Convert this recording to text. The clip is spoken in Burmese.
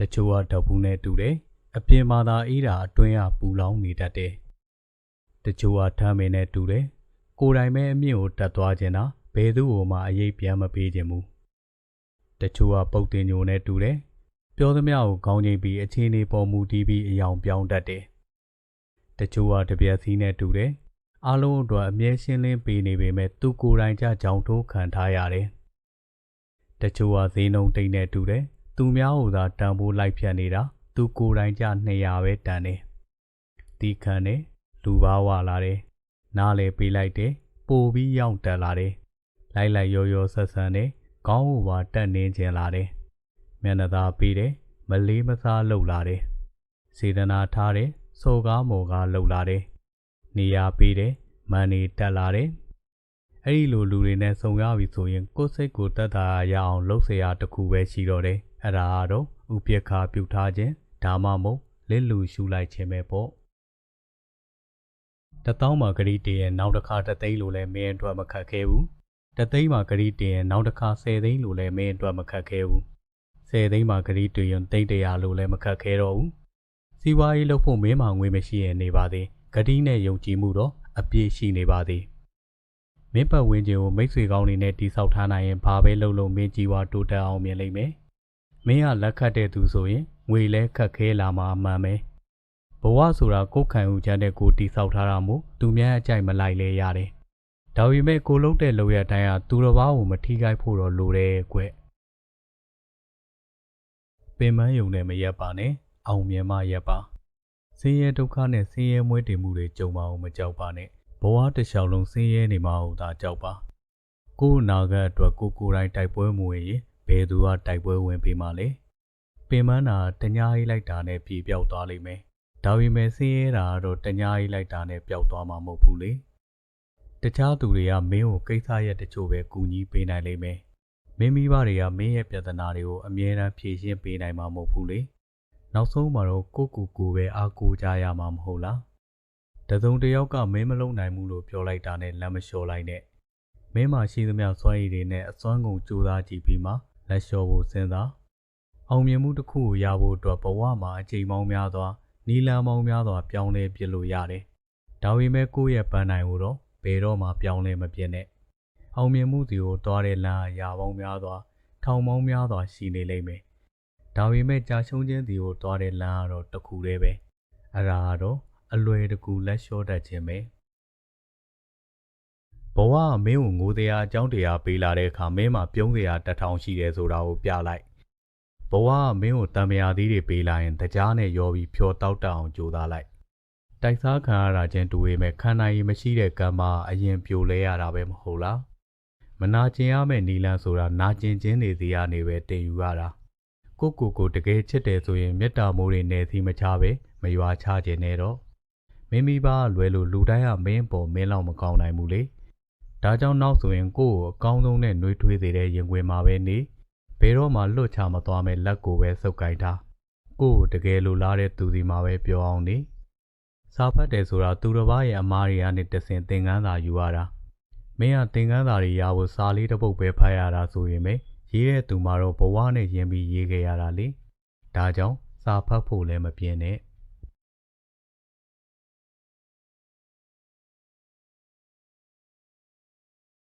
တချို့ကဓာတ်ဘူးနဲ့တူတယ်အပြင်မှာသာအေးတာအတွင်းကပူလောင်နေတတ်တယ်တချို့ကထမ်းမင်းနဲ့တူတယ်ကိုယ်တိုင်ပဲအမြင့်ကိုတက်သွားခြင်းတာဘယ်သူ့ကိုမှအရေးပြန်မပေးခြင်းဘူးတချို့ကပုတ်တင်ညိုနဲ့တူတယ်ပြောသမျှကိုခေါင်းချိန်ပြီးအချင်းလေးပေါ်မူတည်ပြီးအယောင်ပြောင်းတတ်တယ်တချို့ကတပြက်စီးနဲ့တူတယ်အားလုံးအတွက်အမြဲရှင်းလင်းပေးနေပေမဲ့သူကိုယ်တိုင်ကြကြောင်ထိုးခံထားရတယ်တချို့ကဈေးနှုန်းတိတ်နဲ့တူတယ် သူများဟိုသာတန်ဖိုးလိုက်ဖြတ်နေတာသူကိုယ်တိုင်ကြ200ပဲတန်တယ်တီးခံတယ်လူပါဝလာတယ်နားလေပေးလိုက်တယ်ပိုပြီးရောက်တက်လာတယ်လိုက်လိုက်ရောရောဆက်ဆန်တယ်ခေါင်းဟိုပါတက်နေခြင်းလာတယ်မျက်နှာသာပေးတယ်မလေးမစားလှုပ်လာတယ်စေတနာထားတယ်စော်ကားမော်ကားလှုပ်လာတယ်နေရာပေးတယ်မန်နေတက်လာတယ် အဲ့ဒီလိုလူတွေနဲ့ဆုံရပြီဆိုရင်ကိုယ်စိတ်ကိုတတ်တာရအောင်လှုပ်ဆရာတခုပဲရှိတော့တယ်အဲ့ဒါကတော့ဥပ္ပခါပြုထားခြင်းဒါမှမဟုတ်လစ်လူရှူလိုက်ခြင်းပဲပေါ့တသောမှာဂရီတည်ရင်နောက်တစ်ခါတသိန်းလို့လည်းမင်းအတွက်မခက်ခဲဘူးတသိန်းမှာဂရီတည်ရင်နောက်တစ်ခါ10သိန်းလို့လည်းမင်းအတွက်မခက်ခဲဘူး10သိန်းမှာဂရီတည်ရင်သိန်း100လို့လည်းမခက်ခဲတော့ဘူးစီးပွားရေးလုပ်ဖို့မင်းမှာငွေမရှိရင်နေပါသေးဂရီနဲ့ယုံကြည်မှုတော့အပြည့်ရှိနေပါသေး မင်းပတ်ဝန်းကျင်ကိုမိတ်ဆွေကောင်းတွေနဲ့တိဆောက်ထားနိုင်ရင်ဘာပဲလုပ်လို့မင်းကြီးဝါတိုးတက်အောင်မြင်လိမ့်မယ်မင်းကလက်ခတ်တဲ့သူဆိုရင်ငွေလဲခက်ခဲလာမှာအမှန်ပဲဘဝဆိုတာကိုယ်ခံယူချမ်းတဲ့ကိုတိဆောက်ထားတာမို့သူများအကြိုက်မလိုက်လဲရတယ်ဒါပေမဲ့ကိုလုံးတဲ့လောက်ရတိုင်းဟာသူတစ်ပါးကိုမထိခိုက်ဖို့တော့လိုတယ်ကွပင်မယုံနဲ့မရက်ပါနဲ့အောင်မြင်မှရက်ပါဆင်းရဲဒုက္ခနဲ့ဆင်းရဲမွဲတေမှုတွေကြုံပါအောင်မကြောက်ပါနဲ့ ဘဝတစ်လျှောက်လုံးဆင်းရဲနေမှာဟုတ်တာကြောက်ပါကိုယ်နာဂတ်အတွက်ကိုကိုယ်တိုင်တိုက်ပွဲမဝင်ရင်ဘယ်သူကတိုက်ပွဲဝင်ပေးမှလဲပင်မနာတညားကြီးလိုက်တာနဲ့ပြေပြောက်သွားလိမ့်မယ်ဒါပေမဲ့ဆင်းရဲတာကတော့တညားကြီးလိုက်တာနဲ့ပျောက်သွားမှာမဟုတ်ဘူးလေတခြားသူတွေကမင်းကိုကိစ္စရက်တချို့ပဲကူညီပေးနိုင်လိမ့်မယ်မင်းမိဘတွေကမင်းရဲ့ပြဿနာတွေကိုအမြဲတမ်းဖြေရှင်းပေးနိုင်မှာမဟုတ်ဘူးလေနောက်ဆုံးမှာတော့ကိုကူကူပဲအားကိုးကြရမှာမဟုတ်လား တစုံတစ်ယောက်ကမင်းမလုံးနိုင်ဘူးလို့ပြောလိုက်တာနဲ့လမ်းမလျှော်လိုက်နဲ့မင်းမှာရှိသမျှစွမ်းရည်တွေနဲ့အစွမ်းကုန်ကြိုးစားကြည့်ပြီးမှလက်လျှော်ဖို့စဉ်းစားအောင်မြင်မှုတစ်ခုကိုရဖို့အတွက်ဘဝမှာအချိန်ပေါင်းများစွာနီလန်ပေါင်းများစွာပြောင်းလဲပြစ်လို့ရတယ်။ဒါပေမဲ့ကိုယ့်ရဲ့ပန်းနိုင်ကိုတော့ဘယ်တော့မှပြောင်းလဲမပြစ်နဲ့။အောင်မြင်မှုစီကိုသွားတဲ့လမ်းအရာပေါင်းများစွာထောင်ပေါင်းများစွာရှိနေလိမ့်မယ်။ဒါပေမဲ့ကြာရှုံးခြင်းစီကိုသွားတဲ့လမ်းကတော့တစ်ခုတည်းပဲ။အဲ့ဒါကတော့ အလွယ်တကူလက်လျှော့တတ်ခြင်းပဲ။ဘဝကမင်းကိုငိုတရားအကြောင်းတရားပေးလာတဲ့အခါမင်းမှာပြုံးတရားတစ်ထောင်ရှိတယ်ဆိုတာကိုပြလိုက်ဘဝကမင်းကိုတံမြာသီးတွေပေးလာရင်တကြားနဲ့ရောပြီးဖြောတောက်တအောင်ကြိုးစားလိုက်တိုက်စားခံရတာချင်းတူပေမဲ့ခံနိုင်ရမရှိတဲ့ကံမှာအရင်ပြိုလဲရတာပဲမဟုတ်လားမနာကျင်ရမယ့်နီလန်ဆိုတာနာကျင်ခြင်းတွေစီကနေပဲတင်ယူရတာကိုကိုကိုတကယ်ချစ်တယ်ဆိုရင်မေတ္တာမိုးတွေနဲ့စီမချပဲမရွာချခြင်းနဲ့တော့ မိမိပါလွယ်လို့လူတိုင်းကမင်းပေါ်မင်းလောက်မကောင်းနိုင်ဘူးလေဒါကြောင့်နောက်ဆိုရင်ကိုယ့်ကိုအကောင်းဆုံးနဲ့နှွေးထွေးစေတဲ့ရင်ခွင်မှာပဲနေဘယ်တော့မှလွတ်ချမသွားမဲ့လက်ကိုပဲစုပ်ကိုင်ထားကိုယ့်ကိုတကယ်လိုလားတဲ့သူစီမှာပဲပြောအောင်နေစာဖတ်တယ်ဆိုတာသူတစ်ပါးရဲ့အမားတွေကနေတဆင်သင်ခန်းစာယူရတာမင်းကသင်ခန်းစာတွေရဖို့စာလေးတစ်ပုဒ်ပဲဖတ်ရတာဆိုရင်ပဲရေးတဲ့သူမှာတော့ဘဝနဲ့ယဉ်ပြီးရေးခဲ့ရတာလေဒါကြောင့်စာဖတ်ဖို့လည်းမပြင်းနဲ့